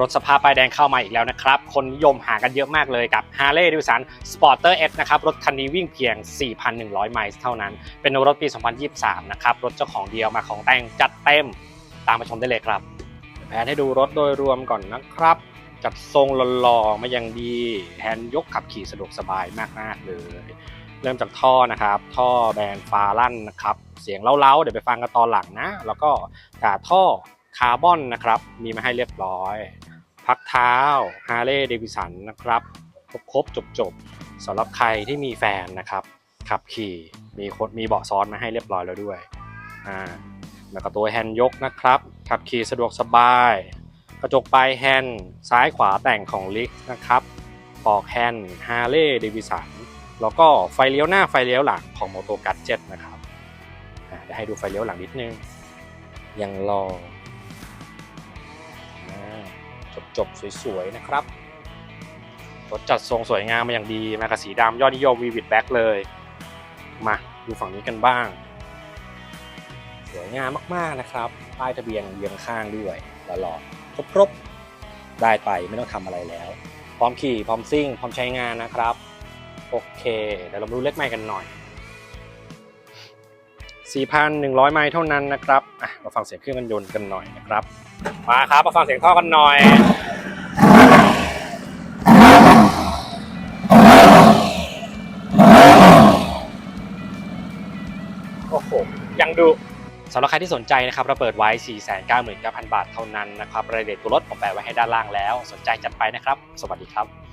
รถสภาพป้ายแดงเข้ามาอีกแล้วนะครับ คนนิยมหากันเยอะมากเลยกับ Harley Davidson Sporter S นะครับ รถคันนี้วิ่งเพียง 4,100 ไมล์เท่านั้น เป็นรถปี 2023 นะครับ รถเจ้าของเดียวมาของแต่งจัดเต็ม ตามมาชมได้เลยครับ แผนให้ดูรถโดยรวมก่อนนะครับ จัดทรงหล่อๆมาอย่างดีแฮนด์ยกขับขี่สะดวกสบายมากๆเลย เริ่มจากท่อนะครับ ท่อแบรนด์ฟาลั่นนะครับ เสียงเล้าๆ เดี๋ยวไปฟังกันตอนหลังนะ แล้วก็กาท่อคาร์บอนนะครับ มีมาให้เรียบร้อย พักเท้าฮาร์เลย์เดวิสันนะครับ ครบๆจบสำหรับใครที่มีแฟนนะครับ ขับขี่มีคนมีเบาะซ้อนมาให้เรียบร้อยแล้วด้วยอ่าแล้วก็ตัวแฮนด์ยกนะครับ ขับขี่สะดวกสบาย กระจกปลายแฮนด์ซ้ายขวาแต่งของลิกนะครับปอกแฮนด์ฮาร์เลย์เดวิสันแล้วก็ไฟเลี้ยวหน้าไฟเลี้ยวหลังของโมโตกั d เจ็นะครับเดี๋ยวให้ดูไฟเลี้ยวหลังนิดนึงยังรอ จบๆ สวยๆ นะครับรถจัดทรงสวยงามมาอย่างดีแมากับสีดำยอดนิยมวีวิดแบ็กเลย มาดูฝั่งนี้กันบ้าง สวยงามมากๆนะครับ ป้ายทะเบียนเรียงข้างด้วยหล่อครบๆ ได้ไปไม่ต้องทำอะไรแล้ว พร้อมขี่พร้อมซิ่ง พร้อมใช้งานนะครับ โอเค เดี๋ยวเรามาดูเลขไมล์กันหน่อย 4,100 ไมล์เท่านั้นนะครับอะมาฟังเสียงเครื่องยนต์กันหน่อยนะครับ มาครับมาฟังเสียงท่อกันหน่อยโอ้โหยังดูสำหรับใครที่สนใจนะครับเราเปิดไว้ 499,000 บาทเท่านั้นนะครับรายละเอียดตัวรถผมแปะไว้ให้ด้านล่างแล้ว สนใจจัดไปนะครับ สวัสดีครับ